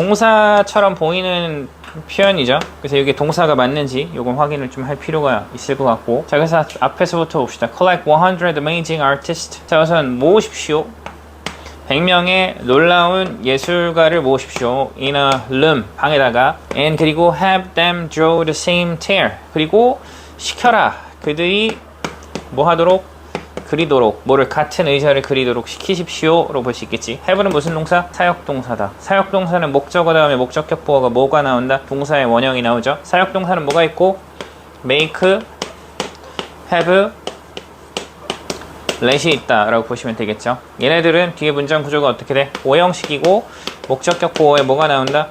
동사처럼 보이는 표현이죠. 그래서 이게 동사가 맞는지 요건 확인을 좀 할 필요가 있을 것 같고 자 그래서 앞에서부터 봅시다. Collect 100 amazing artists. 자 우선 모으십시오. 100명의 놀라운 예술가를 모으십시오. in a room 방에다가 and 그리고 have them draw the same tear 그리고 시켜라 그들이 뭐 하도록 그리도록 뭐를 같은 의자를 그리도록 시키십시오로 볼 수 있겠지. have는 무슨 동사? 사역 동사다. 사역 동사는 목적어 다음에 목적격 보어가 뭐가 나온다? 동사의 원형이 나오죠. 사역 동사는 뭐가 있고 make, have, let이 있다라고 보시면 되겠죠. 얘네들은 뒤에 문장 구조가 어떻게 돼? 오형식이고 목적격 보어에 뭐가 나온다?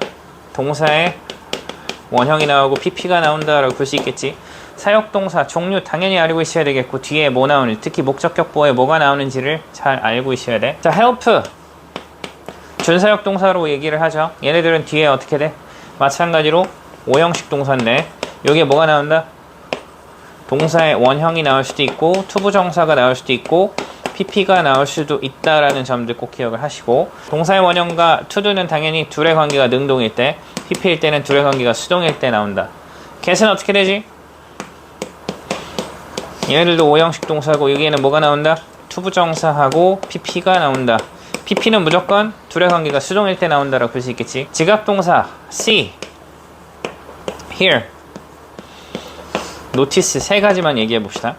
동사의 원형이 나오고 pp가 나온다라고 볼 수 있겠지. 사역동사 종류 당연히 알고 있어야 되겠고 뒤에 뭐 나오는지 특히 목적격 보어에 뭐가 나오는지를 잘 알고 있어야 돼. 자, help 준사역 동사로 얘기를 하죠. 얘네들은 뒤에 어떻게 돼? 마찬가지로 오형식 동사인데 여기에 뭐가 나온다? 동사의 원형이 나올 수도 있고 투부정사가 나올 수도 있고 pp가 나올 수도 있다라는 점들 꼭 기억을 하시고 동사의 원형과 투두는 당연히 둘의 관계가 능동일 때 pp일 때는 둘의 관계가 수동일 때 나온다. get은 어떻게 되지? 얘네들도 오형식 동사고 여기에는 뭐가 나온다? 투부정사하고 pp가 나온다. pp는 무조건 둘의 관계가 수동일 때 나온다라고 볼 수 있겠지. 지각동사 see, here, notice 세 가지만 얘기해 봅시다.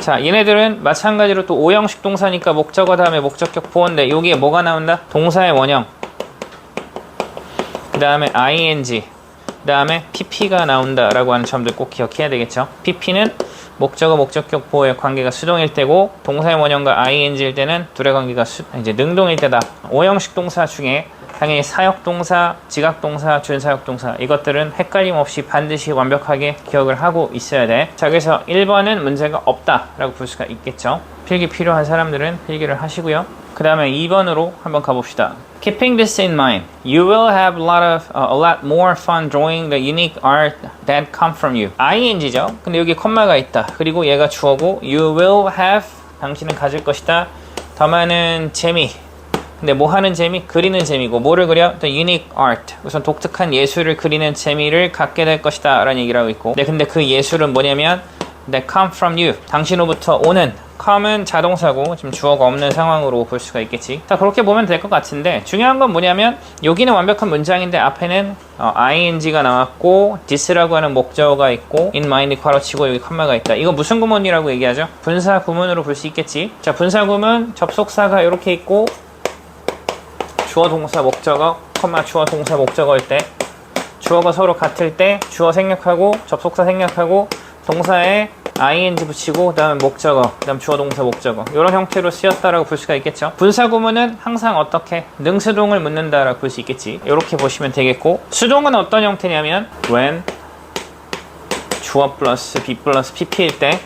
자, 얘네들은 마찬가지로 또 오형식 동사니까 목적어 다음에 목적격 보어인데 여기에 뭐가 나온다? 동사의 원형. 그 다음에 ing, 그 다음에 pp가 나온다라고 하는 점들 꼭 기억해야 되겠죠. pp는 목적어 목적격 보어의 관계가 수동일 때고 동사의 원형과 ing일 때는 둘의 관계가 수, 이제 능동일 때다. 오형식 동사 중에 당연히 사역 동사, 지각 동사, 준사역 동사 이것들은 헷갈림 없이 반드시 완벽하게 기억을 하고 있어야 돼. 자, 그래서 1번은 문제가 없다 라고 볼 수가 있겠죠. 필기 필요한 사람들은 필기를 하시고요. 그 다음에 2번으로 한번 가봅시다. Keeping this in mind, you will have a lot of uh, a lot more fun drawing the unique art that come from you. ing죠. 근데 여기 콤마가 있다. 그리고 얘가 주어고 you will have 당신은 가질 것이다. 더 많은 재미. 근데 뭐 하는 재미? 그리는 재미고 뭐를 그려? The unique art. 우선 독특한 예술을 그리는 재미를 갖게 될 것이다 라는 얘기를 하고 있고 네, 근데 그 예술은 뭐냐면 that come from you. 당신으로부터 오는 come은 자동사고 지금 주어가 없는 상황으로 볼 수가 있겠지. 자 그렇게 보면 될 것 같은데 중요한 건 뭐냐면 여기는 완벽한 문장인데 앞에는 어, ing가 나왔고 this라고 하는 목적어가 있고 in mind 괄호 치고 여기 컴마가 있다. 이거 무슨 구문이라고 얘기하죠? 분사 구문으로 볼 수 있겠지. 자 분사 구문 접속사가 이렇게 있고 주어 동사 목적어 컴마 주어 동사 목적어일 때 주어가 서로 같을 때 주어 생략하고 접속사 생략하고 동사에 ing 붙이고 그다음에 목적어 그다음 주어 동사 목적어. 이런 형태로 쓰였다라고 볼 수가 있겠죠? 분사 구문은 항상 어떻게 능수동을 묻는다라고 볼 수 있겠지. 이렇게 보시면 되겠고 수동은 어떤 형태냐면 when 주어 플러스 be 플러스 pp일 때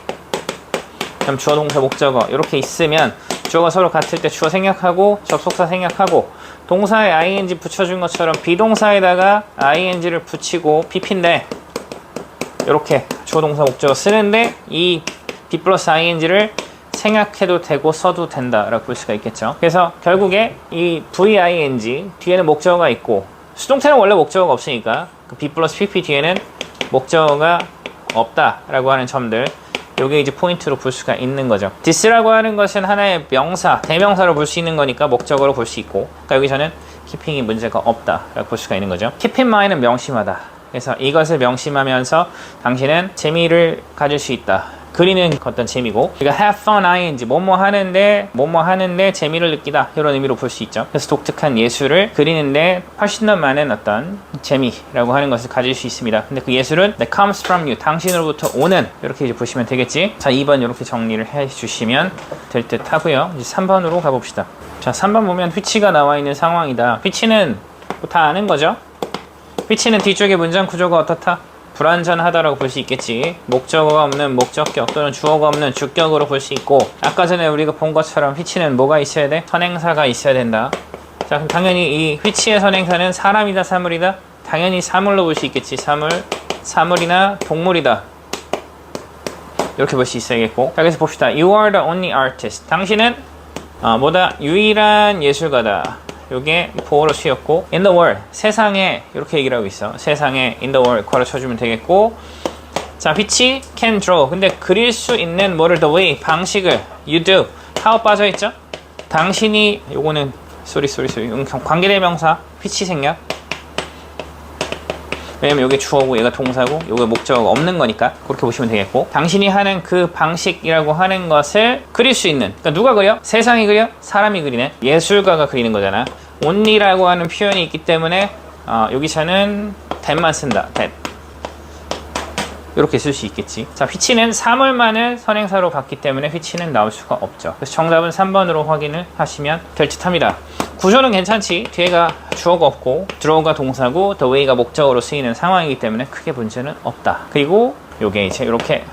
그다음 주어 동사 목적어. 이렇게 있으면 주어가 서로 같을 때 주어 생략하고 접속사 생략하고 동사에 ing 붙여준 것처럼 비동사에다가 ing를 붙이고 pp인데 이렇게 주어 동사 목적어 쓰는데 이 be 플러스 ing를 생략해도 되고 써도 된다 라고 볼 수가 있겠죠. 그래서 결국에 이 ving 뒤에는 목적어가 있고 수동태는 원래 목적어가 없으니까 그 be 플러스 pp 뒤에는 목적어가 없다 라고 하는 점들 요게 이제 포인트로 볼 수가 있는 거죠. this라고 하는 것은 하나의 명사, 대명사로 볼 수 있는 거니까 목적어로 볼 수 있고 그러니까 여기서는 keeping이 문제가 없다 라고 볼 수가 있는 거죠. keep in mind은 명심하다. 그래서 이것을 명심하면서 당신은 재미를 가질 수 있다. 그리는 어떤 재미고 그러니까 have fun ing 뭐뭐 하는데 뭐뭐 하는데 재미를 느끼다 이런 의미로 볼 수 있죠. 그래서 독특한 예술을 그리는데 훨씬 더 많은 어떤 재미라고 하는 것을 가질 수 있습니다. 근데 그 예술은 that comes from you 당신으로부터 오는 이렇게 이제 보시면 되겠지. 자 2번 이렇게 정리를 해주시면 될 듯 하고요. 이제 3번으로 가봅시다. 자 3번 보면 which가 나와 있는 상황이다. which는 뭐 다 아는 거죠. Which는 뒤쪽에 문장 구조가 어떻다? 불완전하다라고 볼 수 있겠지. 목적어가 없는 목적격 또는 주어가 없는 주격으로 볼 수 있고 아까 전에 우리가 본 것처럼 which는 뭐가 있어야 돼? 선행사가 있어야 된다. 자 그럼 당연히 이 which의 선행사는 사람이다 사물이다? 당연히 사물로 볼 수 있겠지. 사물, 사물이나 동물이다. 이렇게 볼 수 있어야겠고 자 그래서 봅시다. You are the only artist. 당신은 어, 뭐다? 유일한 예술가다. 요게 보어로 쓰였고 in the world. 세상에 이렇게 얘기를 하고 있어. 세상에 in the world 괄호 쳐주면 되겠고. 자 빛이 can draw. 근데 그릴 수 있는 뭐를 the way 방식을. you do. how 빠져있죠? 당신이 요거는 쏘리 쏘리 쏘리 관계대명사. 빛이 생략. 왜냐면 이게 주어고 얘가 동사고 요게 목적어가 없는 거니까 그렇게 보시면 되겠고. 당신이 하는 그 방식이라고 하는 것을 그릴 수 있는. 그러니까 누가 그려? 세상이 그려? 사람이 그리네. 예술가가 그리는 거잖아 only라고 하는 표현이 있기 때문에 어, 여기서는 that만 쓴다 that 이렇게 쓸 수 있겠지. 자, 휘치는 사물만을 선행사로 봤기 때문에 휘치는 나올 수가 없죠. 그래서 정답은 3번으로 확인을 하시면 될 듯 합니다. 구조는 괜찮지. 뒤에가 주어가 없고 draw가 동사고 the way가 목적으로 쓰이는 상황이기 때문에 크게 문제는 없다. 그리고 요게 이제 이렇게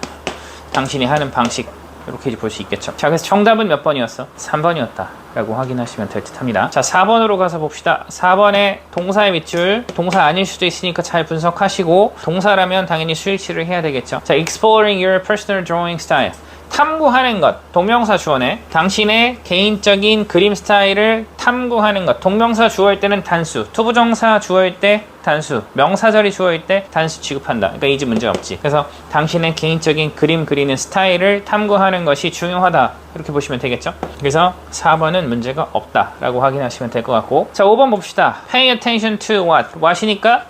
당신이 하는 방식 이렇게 볼 수 있겠죠. 자, 그래서 정답은 몇 번이었어? 3번이었다. 라고 확인하시면 될 듯 합니다. 자, 4번으로 가서 봅시다. 4번에 동사의 밑줄, 동사 아닐 수도 있으니까 잘 분석하시고, 동사라면 당연히 수일치를 해야 되겠죠. 자, exploring your personal drawing style. 탐구하는 것, 동명사 주어네. 당신의 개인적인 그림 스타일을 탐구하는 것. 동명사 주어일 때는 단수, 투부정사 주어일 때 단수, 명사절이 주어일 때 단수 취급한다. 그러니까 이제 문제 없지. 그래서 당신의 개인적인 그림 그리는 스타일을 탐구하는 것이 중요하다. 이렇게 보시면 되겠죠. 그래서 4번은 문제가 없다 라고 확인하시면 될 것 같고. 자, 5번 봅시다. Pay attention to what? what이니까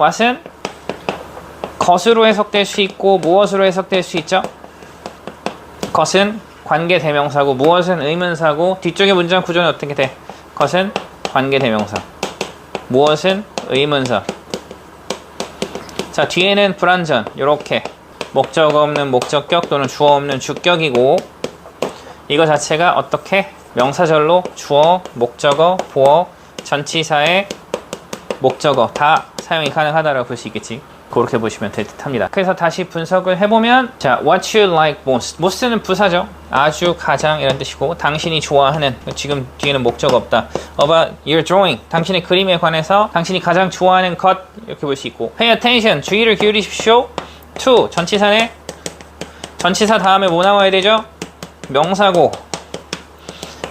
what은 것으로 해석될 수 있고 무엇으로 해석될 수 있죠? 것은 관계 대명사고 무엇은 의문사고 뒤쪽의 문장 구조는 어떻게 돼? 것은 관계 대명사. 무엇은 의문사. 자, 뒤에는 불완전. 이렇게 목적 없는 목적격 또는 주어 없는 주격이고 이거 자체가 어떻게 명사절로 주어, 목적어, 보어, 전치사의 목적어 다 사용이 가능하다라고 볼 수 있겠지. 그렇게 보시면 될 듯합니다. 그래서 다시 분석을 해보면 자, what you like most. most는 부사죠. 아주 가장 이런 뜻이고 당신이 좋아하는 지금 뒤에는 목적 없다. about your drawing. 당신의 그림에 관해서 당신이 가장 좋아하는 것 이렇게 볼 수 있고 pay attention. 주의를 기울이십시오. to 전치사네. 전치사 다음에 뭐 나와야 되죠? 명사고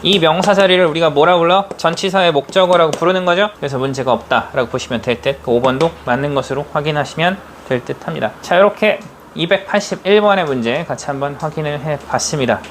이 명사 자리를 우리가 뭐라 불러? 전치사의 목적어라고 부르는 거죠. 그래서 문제가 없다라고 보시면 될 듯. 그 5번도 맞는 것으로 확인하시면 될 듯합니다. 자, 이렇게 281번의 문제 같이 한번 확인을 해 봤습니다.